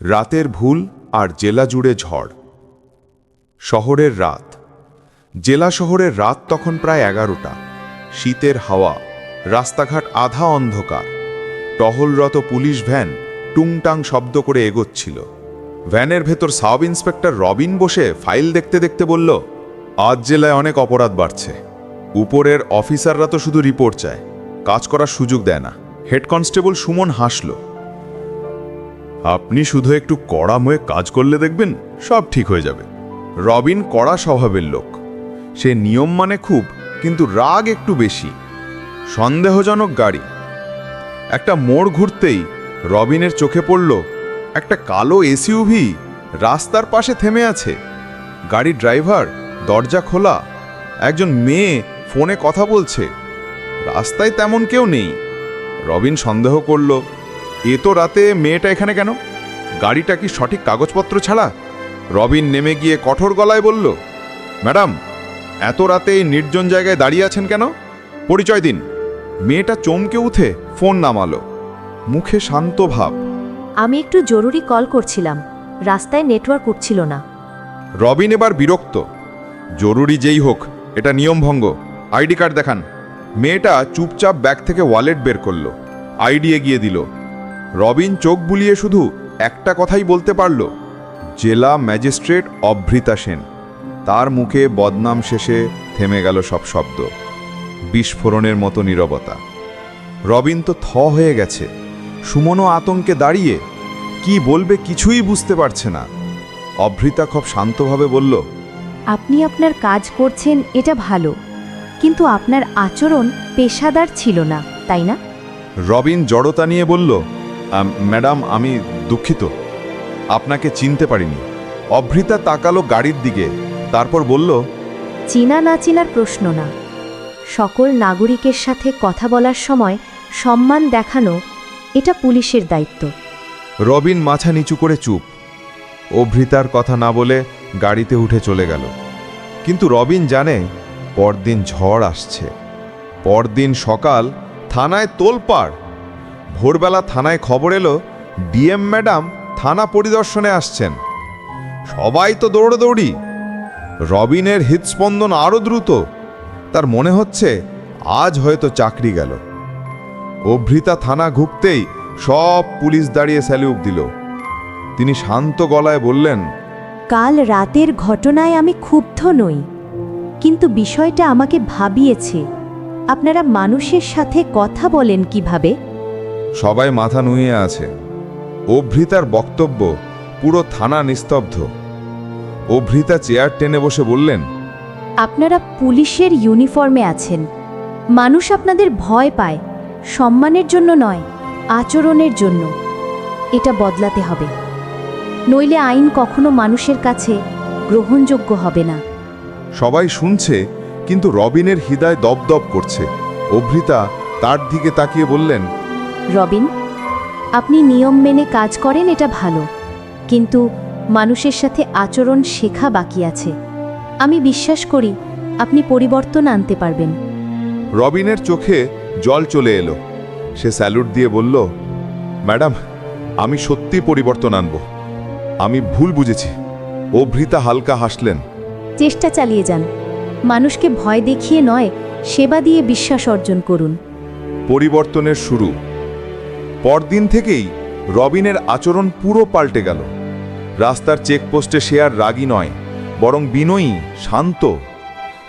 রাতের ভুল আর জেলা জুড়ে ঝড়। শহরের রাত। জেলা শহরের রাত তখন প্রায় এগারোটা। শীতের হাওয়া, রাস্তাঘাট আধা অন্ধকার। টহলরত পুলিশ ভ্যান টুংটাং শব্দ করে এগোচ্ছিল। ভ্যানের ভেতর সাব ইন্সপেক্টর রবিন বসে ফাইল দেখতে দেখতে বলল, আজ জেলায় অনেক অপরাধ বাড়ছে। উপরের অফিসাররা তো শুধু রিপোর্ট চায়। কাজ করার সুযোগ দেয় না। হেড কনস্টেবল সুমন হাসল। আপনি শুধু একটু কড়া ময়ে কাজ করলে দেখবেন সব ঠিক হয়ে যাবে। রবিন কড়া স্বভাবের লোক। সে নিয়ম মানে খুব, কিন্তু রাগ একটু বেশি। সন্দেহজনক গাড়ি। একটা মোড় ঘুরতেই রবিনের চোখে পড়ল একটা কালো এসইউভি রাস্তার পাশে থেমে আছে। গাড়ির ড্রাইভার, দরজা খোলা। একজন মেয়ে ফোনে কথা বলছে। রাস্তায় তেমন কেউ নেই। রবিন সন্দেহ করল এ তো রাতে মেয়েটা এখানে কেন? গাড়িটা কি সঠিক কাগজপত্র ছাড়া? রবিন নেমে গিয়ে কঠোর গলায় বলল ম্যাডাম এত রাতে এই নির্জন জায়গায় দাঁড়িয়ে আছেন কেন? পরিচয় দিন। মেয়েটা চমকে উঠে ফোন নামালো। মুখে শান্ত ভাব। আমি একটু জরুরি কল করছিলাম। রাস্তায় নেটওয়ার্ক উঠছিল না। রবিন এবার বিরক্ত। জরুরি যেই হোক এটা নিয়মভঙ্গ। আইডি কার্ড দেখান। মেয়েটা চুপচাপ ব্যাগ থেকে ওয়ালেট বের করল। আইডি এগিয়ে দিল। রবিন চোখ বুলিয়ে শুধু একটা কথাই বলতে পারল জেলা ম্যাজিস্ট্রেট অভৃতা সেন। তার মুখে বদনাম শেষে থেমে গেল সব শব্দ বিস্ফোরণের মতো নীরবতা। রবিন তো থ হয়ে গেছে সুমনও আতঙ্কে দাঁড়িয়ে কি বলবে কিছুই বুঝতে পারছে না। অভৃতা খুব শান্তভাবে বলল আপনি আপনার কাজ করছেন এটা ভালো কিন্তু আপনার আচরণ পেশাদার ছিল না তাই না? রবিন জড়তা নিয়ে বলল "আম, ম্যাডাম আমি দুঃখিত। আপনাকে চিনতে পারিনি। অভৃতা তাকালো গাড়ির দিকে তারপর বলল চেনা না চিনার প্রশ্ন না। সকল নাগরিকের সাথে কথা বলার সময় সম্মান দেখানো এটা পুলিশের দায়িত্ব। রবিন মাথা নিচু করে চুপ। অভৃতার কথা না বলে গাড়িতে উঠে চলে গেল। কিন্তু রবিন জানে পরদিন ঝড় আসছে। পরদিন সকাল থানায় তোলপাড়। ভোরবেলা থানায় খবর এলো, ডিএম ম্যাডাম থানা পরিদর্শনে আসছেন। সবাই তো দৌড়দৌড়ি রবিনের হৃদস্পন্দন আরও দ্রুত। তার মনে হচ্ছে আজ হয়তো চাকরি গেল। অভৃতা থানা ঘুরতেই সব পুলিশ দাঁড়িয়ে স্যালিউট দিল। তিনি শান্ত গলায় বললেন, কাল রাতের ঘটনায় আমি ক্ষুব্ধ নই, কিন্তু বিষয়টা আমাকে ভাবিয়েছে। আপনারা মানুষের সাথে কথা বলেন কীভাবে? সবাই মাথা নুয়ে আছে। অভৃতার বক্তব্য পুরো থানা নিস্তব্ধ। অভৃতা চেয়ার টেনে বসে বললেন আপনারা পুলিশের ইউনিফর্মে আছেন। মানুষ আপনাদের ভয় পায় সম্মানের জন্য নয় আচরণের জন্য। এটা বদলাতে হবে। নইলে আইন কখনো মানুষের কাছে গ্রহণযোগ্য হবে না। সবাই শুনছে কিন্তু রবিনের হৃদয় দপদপ করছে। অভৃতা তার দিকে তাকিয়ে বললেন রবিন আপনি নিয়ম মেনে কাজ করেন এটা ভালো কিন্তু মানুষের সাথে আচরণ শেখা বাকি আছে। আমি বিশ্বাস করি আপনি পরিবর্তন আনতে পারবেন। রবিনের চোখে জল চলে এলো। সে স্যালুট দিয়ে বলল ম্যাডাম আমি সত্যি পরিবর্তন আনব। আমি ভুল বুঝেছি। অভৃতা হালকা হাসলেন। চেষ্টা চালিয়ে যান। মানুষকে ভয় দেখিয়ে নয় সেবা দিয়ে বিশ্বাস অর্জন করুন। পরিবর্তনের শুরু। পরদিন থেকেই রবিনের আচরণ পুরো পাল্টে গেল। রাস্তার চেকপোস্টে সে আর রাগী নয়, বরং বিনয়ী, শান্ত।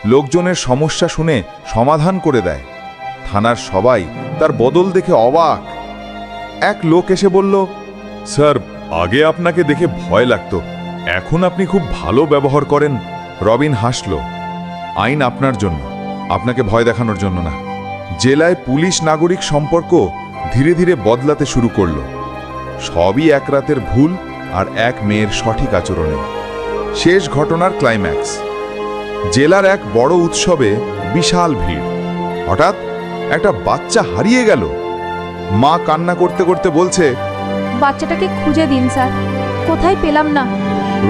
লোকজনের সমস্যা শুনে সমাধান করে দেয়। থানার সবাই তার বদল দেখে অবাক। এক লোক এসে বলল, স্যার, আগে আপনাকে দেখে ভয় লাগতো। এখন আপনি খুব ভালো ব্যবহার করেন। রবিন হাসল, আইন আপনার জন্য। আপনাকে ভয় দেখানোর জন্য না। জেলায় পুলিশ নাগরিক সম্পর্ক ধীরে ধীরে বদলাতে শুরু করল। সবই এক রাতের ভুল আর এক মেয়ের সঠিক আচরণে। শেষ ঘটনার ক্লাইম্যাক্স জেলার এক বড় উৎসবে বিশাল ভিড়। হঠাৎ একটা বাচ্চা হারিয়ে গেল। মা কান্না করতে করতে বলছে বাচ্চাটাকে খুঁজে দিন স্যার। কোথায় পেলাম না?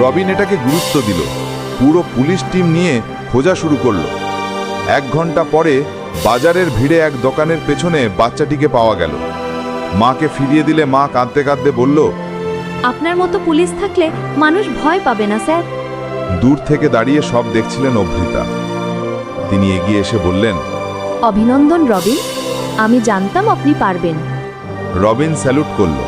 রবিন এটাকে গুরুত্ব দিল। পুরো পুলিশ টিম নিয়ে খোঁজা শুরু করল। এক ঘণ্টা পরে বাজারের ভিড়ে এক দোকানের পেছনে বাচ্চাটিকে পাওয়া গেল। মাকে ফিরিয়ে দিলে মা কাঁদতে কাঁদতে বলল আপনার মতো পুলিশ থাকলে মানুষ ভয় পাবে না স্যার। দূর থেকে দাঁড়িয়ে সব দেখছিলেন অভ্রিতা। তিনি এগিয়ে এসে বললেন অভিনন্দন রবিন। আমি জানতাম আপনি পারবেন। রবিন স্যালুট করল।